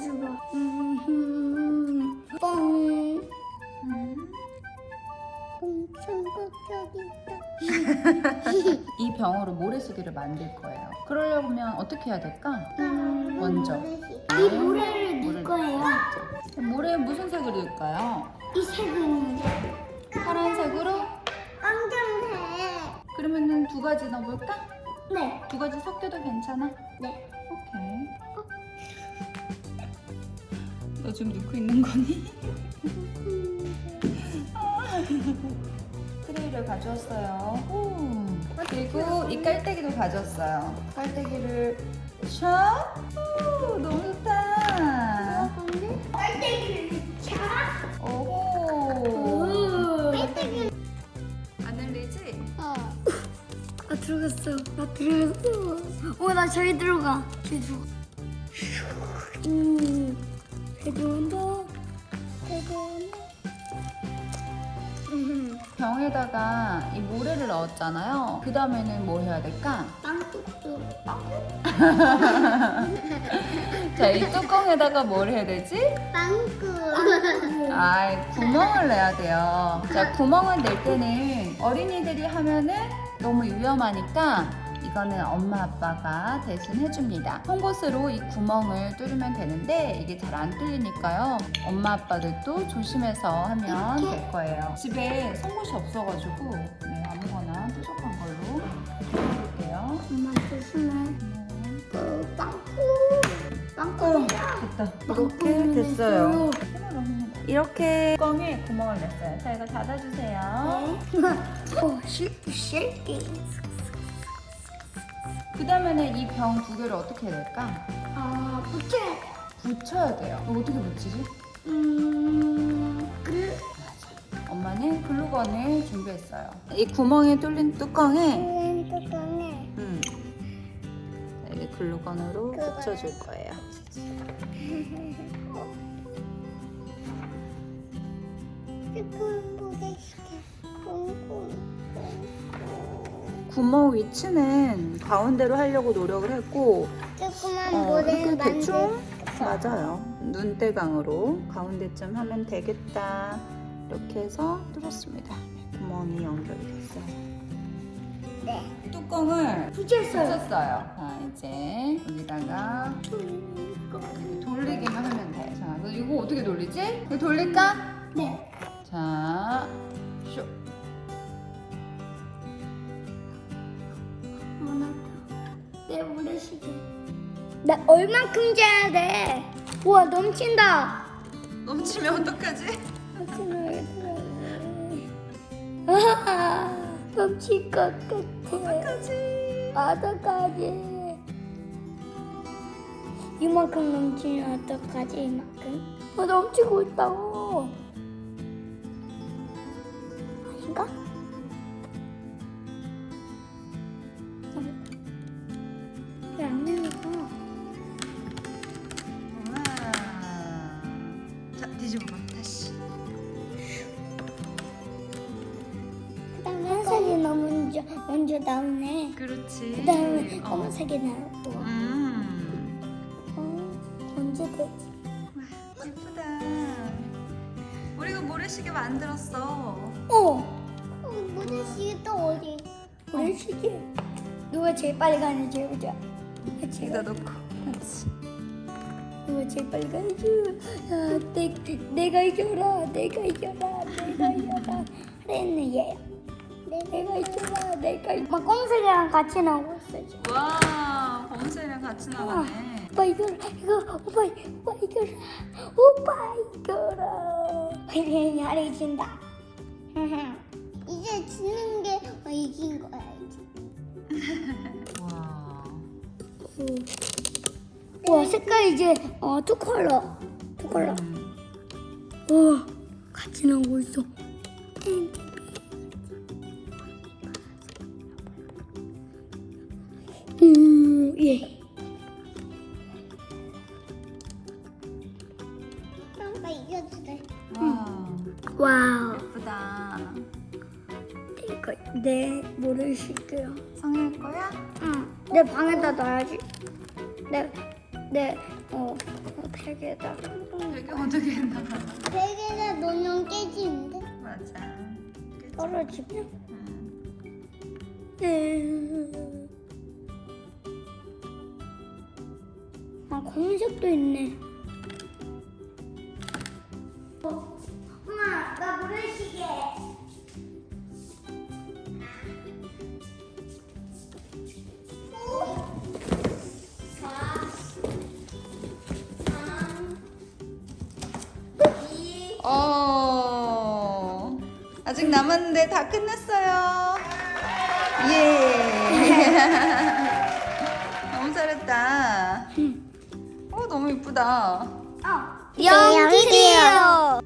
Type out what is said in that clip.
죽어. 뽕. 공천국적이 있다. 이 병으로 모래시계를 만들 거예요. 그러려면 어떻게 해야 될까? 먼저. 이 모래를 넣을 거예요. 먼저. 모래에 무슨 색을 넣을까요? 이 색은 파란색으로? 검정색. 그러면은 두 가지 넣어볼까? 네. 두 가지 섞여도 괜찮아? 네. 너 지금 넣고 있는 거니? 트레이를 가져왔어요. 오. 그리고 이 깔때기도 가져왔어요. 깔때기를 샤. 오, 너무 좋다. 깔때기를 차. 오호. 깔때기. 안 흘리지? 어. 아 들어갔어. 나 들어갔어. 어, 나 저기 들어가. 저기 들어가. 음, 잘 들어온다. 음, 병에다가 이 모래를 넣었잖아요. 그 다음에는 뭐 해야 될까? 빵국도. 자, 이 뚜껑에다가 뭘 해야 되지? 빵국. 아, 구멍을 내야 돼요. 자, 구멍을 낼 때는 어린이들이 하면은 너무 위험하니까 이거는 엄마 아빠가 대신 해줍니다. 송곳으로 이 구멍을 뚫으면 되는데 이게 잘 안 뚫리니까요. 엄마 아빠들도 조심해서 하면 될 거예요. 집에 송곳이 없어가지고 네, 아무거나 뾰족한 걸로 해볼게요. 엄마 조심해. 네. 어, 빵국. 어, 빵국이야. 됐다. 이렇게 됐어요. 이렇게 뚜껑에 구멍을 냈어요. 자, 이거 닫아주세요. 어, 실, 실기. 그 다음에는 이 병 두 개를 어떻게 해야 될까? 아, 부채. 붙여야 돼요. 어떻게 붙이지? 음, 그, 엄마는 글루건을 준비했어요. 이 구멍에 뚫린 뚜껑에 음, 뚜껑에. 음, 자, 이게 글루건으로 그거요. 붙여줄 거예요. 조금 보게 시켜. 꽁꽁. 구멍 위치는 가운데로 하려고 노력을 했고 조그만 어, 모래를 이렇게 대충 만들. 맞아요. 눈대강으로 가운데쯤 하면 되겠다. 이렇게 해서 뚫었습니다. 구멍이 연결이 됐어요. 네. 뚜껑을 붙였어요. 붙였어요. 자, 이제 여기다가 돌리기만 하면 돼. 자, 이거 어떻게 돌리지? 이거 돌릴까? 네. 자, 쇼. 내 모래시계. 나 얼만큼 재야 돼? 우와 넘친다. 넘치면 어떡하지? 아, 넘칠 것 같아. 어떡하지? 어떡하지? 이만큼 넘치면 어떡하지? 이만큼? 어, 넘치고 있다고. 먼저 나오네. 그렇지. 그 다음에 어. 검은색이 나오고. 음. 어, 언제 되지? 예쁘다. 우리가 모래시계 만들었어. 어. 모래시계 또 어디? 모래시계. 누가 제일 빨리 가는지 보자. 여기다 놓고. 그렇지. 누가 제일 빨리 가는지. 야, 내, 내가 이겨라. 내가 이겨라. 내가 이겨라. 그랬네 얘. 내가 이겨라. 내가 이겨라. 막 검색이랑 같이 나오고 있어 지금. 와, 범수이랑 같이 나가네. 오빠 이겨라. 이거 오빠 오빠 이겨라. 오빠 이겨라. 이게 잘해진다. 이제 지는 게 이긴 거야 이제. 와. 와 색깔 이제 어두 컬러 두 컬러 음. 와 같이 나오고 있어 음예 이겨도 돼 와. 와우 예쁘다. 이거 내 모래시계야 성일 거야? 응 내 방에다 놔야지 내 내어 팩에다 되게 어떻게 했나 봐. 팩에다 놓으면 깨지는데 맞아. 떨어지면 음. 아, 검은색도 있네. 어, 엄마, 나 모래시계. 어, 아직 남았는데 다 끝났어요. 예. 너무 잘했다. 이쁘다. 아, 어. 연기돼요.